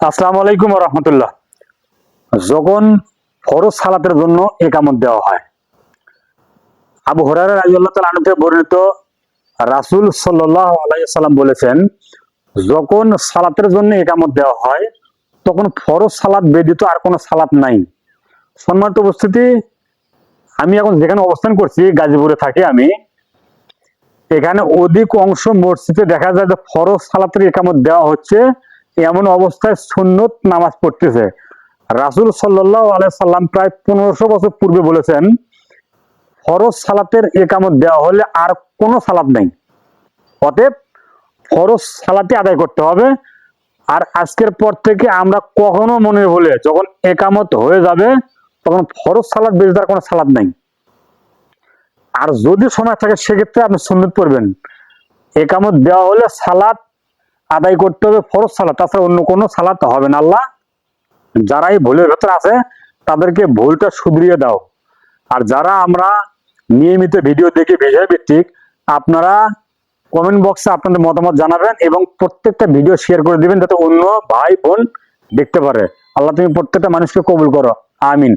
আসসালামু আলাইকুম রহমতুল্লাহ যখন ফরজ সালাতের জন্য একামত দেওয়া হয়, আবু হরার রাজি আল্লাহ বর্ণিত রাসুল আলাইসাল্লাম বলেছেন, যখন সালাতের জন্য একামত দেওয়া হয়, তখন ফরজ সালাত ব্যতীত আর কোনো সালাত নাই। সম্মানিত উপস্থিতি, আমি এখন যেখানে অবস্থান করছি, গাজীপুরে থাকি আমি, এখানে অধিক অংশ মসজিদে দেখা যায় যে ফরজ সালাতের একামত দেওয়া হচ্ছে এমন অবস্থায় সুন্নত নামাজ পড়তেছে। রাসুল সাল্লাহ সাল্লাম প্রায় পনেরোশো বছর পূর্বে বলেছেন, ফরজ সালাতের একামত দেওয়া হলে আর কোনো সালাত নেই। অতএব ফরজ সালাতে আদায় করতে হবে। আর আজকের পর থেকে আমরা কখনো মনে হলে যখন একামত হয়ে যাবে, তখন ফরজ সালাদ বেশি তার কোনো সালাদ নাই। আর যদি সময় থাকে, সেক্ষেত্রে আপনি সুন্নত পড়বেন। একামত দেওয়া হলে সালাদ আদায় করতে হবে ফরজ সালাদ তাছাড়া অন্য কোনো সালাদ হবে না। আল্লাহ যারাই ভুলের ভেতর আছে, তাদেরকে ভুলটা শুধরিয়ে দাও। আর যারা আমরা নিয়মিত ভিডিও দেখি বিষয় ভিত্তিক আপনারা কমেন্ট বক্সে আপনাদের মতামত জানাবেন এবং প্রত্যেকটা ভিডিও শেয়ার করে দিবেন যাতে অন্য ভাই বোন দেখতে পারে। আল্লাহ তুমি প্রত্যেকটা মানুষকে কবুল করো। আমিন।